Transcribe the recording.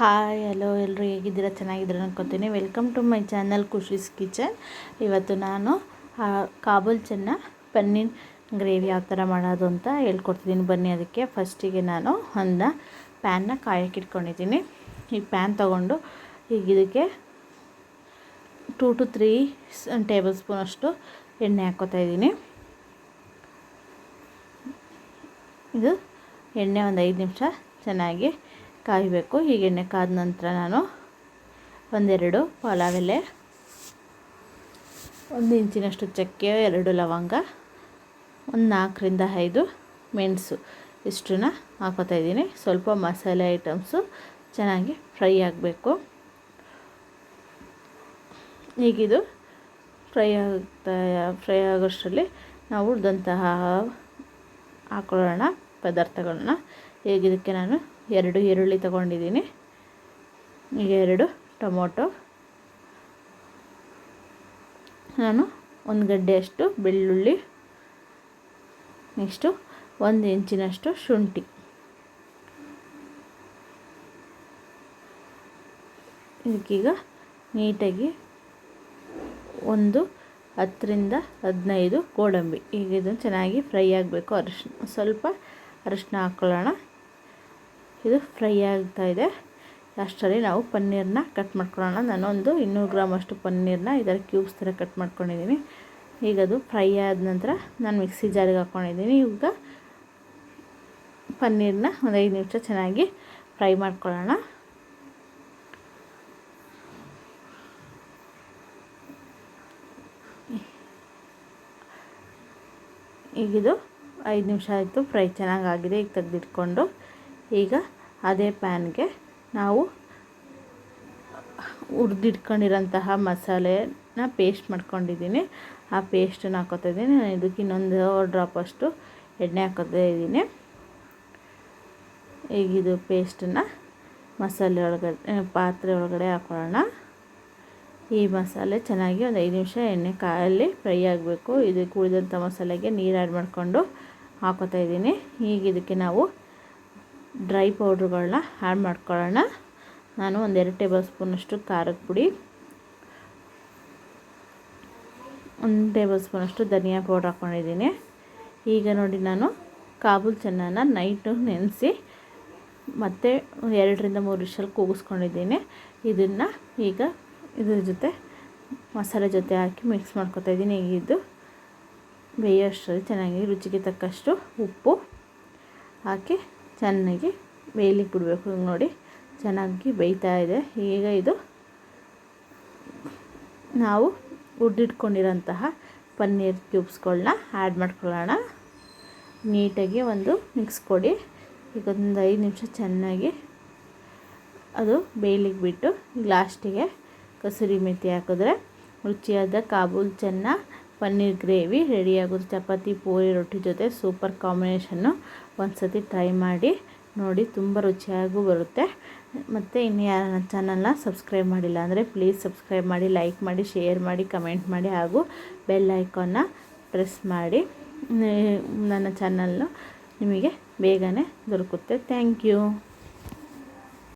Hi, hello ಎಲ್ಲರೂ ಹೇಗಿದ್ದೀರಾ? ಚೆನ್ನಾಗಿದ್ದೀರ ಅನ್ಕೋತೀನಿ. Welcome to my channel Khushi's kitchen ಇವತ್ತು ನಾನು ಕಾಬೂಲ್ ಚೆನ್ನ ಪನ್ನೀರ್ ಗ್ರೇವಿ ಯಾವ ಥರ ಮಾಡೋದು ಅಂತ ಹೇಳ್ಕೊಡ್ತಿದ್ದೀನಿ. ಬನ್ನಿ ಅದಕ್ಕೆ. ಫಸ್ಟಿಗೆ ನಾನು ಒಂದು ಪ್ಯಾನ್ನ ಕಾಯಕ್ಕೆ ಇಟ್ಕೊಂಡಿದ್ದೀನಿ. ಈ ಪ್ಯಾನ್ ತೊಗೊಂಡು ಈಗ ಇದಕ್ಕೆ two to three tablespoon ಅಷ್ಟು ಎಣ್ಣೆ ಹಾಕೋತಾ ಇದ್ದೀನಿ. ಇದು ಎಣ್ಣೆ ಒಂದು ಐದು ನಿಮಿಷ ಚೆನ್ನಾಗಿ ಕಾಯಬೇಕು. ಹೀಗೆ ಎಣ್ಣೆ ಕಾದ ನಂತರ ನಾನು ಒಂದೆರಡು ಪಲಾವ್ ಎಲೆ ಒಂದು ಇಂಚಿನಷ್ಟು ಚಕ್ಕೆ, ಎರಡು ಲವಂಗ, ಒಂದು ನಾಲ್ಕರಿಂದ ಐದು ಮೆಣಸು ಇಷ್ಟನ್ನ ಹಾಕೋತಾ ಇದ್ದೀನಿ. ಸ್ವಲ್ಪ ಮಸಾಲೆ ಐಟಮ್ಸು ಚೆನ್ನಾಗಿ ಫ್ರೈ ಆಗಬೇಕು. ಈಗಿದು ಫ್ರೈ ಆಗ್ತಾ, ಫ್ರೈ ಆಗೋಷ್ಟರಲ್ಲಿ ನಾವು ಉಳಿದಂತಹ ಹಾಕೊಳ್ಳೋಣ ಪದಾರ್ಥಗಳನ್ನ ಈಗಿದಕ್ಕೆ ನಾನು ಎರಡು ಈರುಳ್ಳಿ ತಗೊಂಡಿದ್ದೀನಿ. ಈಗ ಎರಡು ಟೊಮೊಟೊ. ನಾನು ಒಂದು ಗಡ್ಡೆಯಷ್ಟು ಬೆಳ್ಳುಳ್ಳಿ. ನೆಕ್ಸ್ಟು ಒಂದು ಇಂಚಿನಷ್ಟು ಶುಂಠಿ. ಇದಕ್ಕೀಗ ನೀಟಾಗಿ ಒಂದು ಹತ್ತರಿಂದ ಹದಿನೈದು ಗೋಡಂಬಿ. ಈಗ ಇದನ್ನು ಚೆನ್ನಾಗಿ ಫ್ರೈ ಆಗಬೇಕು ಅರಿಶಿನ. ಸ್ವಲ್ಪ ಅರಿಶಿನ ಹಾಕ್ಕೊಳ್ಳೋಣ ಇದು ಫ್ರೈ ಆಗ್ತಾ ಇದೆ. ಅಷ್ಟರಲ್ಲಿ ನಾವು ಪನ್ನೀರನ್ನ ಕಟ್ ಮಾಡ್ಕೊಳ್ಳೋಣ. ನಾನೊಂದು ಇನ್ನೂರು ಗ್ರಾಮ್ ಅಷ್ಟು ಪನ್ನೀರನ್ನ ಇದರ ಕ್ಯೂಬ್ಸ್ ಥರ ಕಟ್ ಮಾಡ್ಕೊಂಡಿದ್ದೀನಿ. ಈಗ ಅದು ಫ್ರೈ ಆದ ನಂತರ ನಾನು ಮಿಕ್ಸಿ ಜಾರಿಗೆ ಹಾಕ್ಕೊಂಡಿದ್ದೀನಿ ಈಗ ಪನ್ನೀರನ್ನ ಒಂದು ಐದು ನಿಮಿಷ ಚೆನ್ನಾಗಿ ಫ್ರೈ ಮಾಡ್ಕೊಳ್ಳೋಣ. ಈಗಿದು ಐದು ನಿಮಿಷ ಆಯಿತು. ಫ್ರೈ ಚೆನ್ನಾಗಾಗಿದೆ. ಈಗ ತೆಗೆದಿಟ್ಕೊಂಡು ಈಗ ಅದೇ ಪ್ಯಾನ್ಗೆ ನಾವು ಹುರಿದಿಟ್ಕೊಂಡಿರೋಂತಹ ಮಸಾಲೆನ ಪೇಸ್ಟ್ ಮಾಡ್ಕೊಂಡಿದ್ದೀನಿ. ಆ ಪೇಸ್ಟನ್ನು ಹಾಕೋತಾ ಇದ್ದೀನಿ ನಾನು ಇದಕ್ಕೆ ಇನ್ನೊಂದು ಡ್ರಾಪಷ್ಟು ಎಣ್ಣೆ ಹಾಕೋತಾ ಇದ್ದೀನಿ. ಈಗ ಇದು ಪೇಸ್ಟನ್ನು ಮಸಾಲೆ ಒಳಗಡೆ, ಪಾತ್ರೆ ಒಳಗಡೆ ಹಾಕೊಳ್ಳೋಣ. ಈ ಮಸಾಲೆ ಚೆನ್ನಾಗಿ ಒಂದು ಐದು ನಿಮಿಷ ಎಣ್ಣೆ ಕಾಯಲ್ಲಿ ಫ್ರೈ ಆಗಬೇಕು. ಇದಕ್ಕೆ ಉಳಿದಂಥ ಮಸಾಲೆಗೆ ನೀರು ಆ್ಯಡ್ ಮಾಡಿಕೊಂಡು ಹಾಕೋತಾ ಇದ್ದೀನಿ. ಈಗ ಇದಕ್ಕೆ ನಾವು ಡ್ರೈ ಪೌಡ್ರುಗಳನ್ನ ಆ್ಯಡ್ ಮಾಡ್ಕೊಳ್ಳೋಣ. ನಾನು ಒಂದೆರಡು ಟೇಬಲ್ ಸ್ಪೂನಷ್ಟು ಖಾರದ ಪುಡಿ, ಒಂದು ಟೇಬಲ್ ಸ್ಪೂನಷ್ಟು ಧನಿಯಾ ಪೌಡ್ರ್ ಹಾಕ್ಕೊಂಡಿದ್ದೀನಿ. ಈಗ ನೋಡಿ ನಾನು ಕಾಬೂಲ್ ಚೆನ್ನಾನ ನೈಟು ನೆನೆಸಿ ಮತ್ತು ಎರಡರಿಂದ ಮೂರು ವಿಷಲ್ ಕೂಗಿಸ್ಕೊಂಡಿದ್ದೀನಿ. ಇದನ್ನು ಈಗ ಇದ್ರ ಜೊತೆ ಮಸಾಲೆ ಜೊತೆ ಹಾಕಿ ಮಿಕ್ಸ್ ಮಾಡ್ಕೊತಾ ಇದ್ದೀನಿ. ಈಗ ಇದು ಬೇಯೋಷ್ಟರಲ್ಲಿ ಚೆನ್ನಾಗಿ ರುಚಿಗೆ ತಕ್ಕಷ್ಟು ಉಪ್ಪು ಹಾಕಿ ಚೆನ್ನಾಗಿ ಬೇಯಲಿಕ್ಕೆ ಬಿಡಬೇಕು. ನೋಡಿ ಚೆನ್ನಾಗಿ ಬೇಯ್ತಾ ಇದೆ. ಈಗ ಇದು ನಾವು ಉಡ್ಡಿಟ್ಕೊಂಡಿರೋಂತಹ ಪನ್ನೀರ್ ಕ್ಯೂಬ್ಸ್ಗಳನ್ನ ಆ್ಯಡ್ ಮಾಡ್ಕೊಳ್ಳೋಣ. ನೀಟಾಗಿ ಒಂದು ಮಿಕ್ಸ್ ಕೊಡಿ. ಈಗ ಒಂದು ಐದು ನಿಮಿಷ ಚೆನ್ನಾಗಿ ಅದು ಬೇಯಲಿಕ್ಕೆ ಬಿಟ್ಟು ಲಾಸ್ಟಿಗೆ ಕಸೂರಿ ಮೆಥಿ ಹಾಕಿದ್ರೆ ರುಚಿಯಾದ ಕಾಬೂಲ್ ಚೆನ್ನ ಪನ್ನೀರ್ ಗ್ರೇವಿ ರೆಡಿಯಾಗುತ್ತೆ ಚಪಾತಿ, ಪೂರಿ, ರೊಟ್ಟಿ ಜೊತೆ ಸೂಪರ್ ಕಾಂಬಿನೇಷನ್ನು ಒಂದು ಸತಿ ಟ್ರೈ ಮಾಡಿ ನೋಡಿ, ತುಂಬ ರುಚಿಯಾಗೂ ಬರುತ್ತೆ. ಮತ್ತು ಇನ್ನು ಯಾರ ಚಾನಲ್ನ ಸಬ್ಸ್ಕ್ರೈಬ್ ಮಾಡಿಲ್ಲ ಅಂದರೆ ಪ್ಲೀಸ್ ಸಬ್ಸ್ಕ್ರೈಬ್ ಮಾಡಿ, ಲೈಕ್ ಮಾಡಿ, ಶೇರ್ ಮಾಡಿ, ಕಮೆಂಟ್ ಮಾಡಿ ಹಾಗೂ ಬೆಲ್ ಐಕಾನ್ನ ಪ್ರೆಸ್ ಮಾಡಿ. ನನ್ನ ಚಾನಲ್ನು ನಿಮಗೆ ಬೇಗನೆ ದೊರಕುತ್ತೆ. Thank you.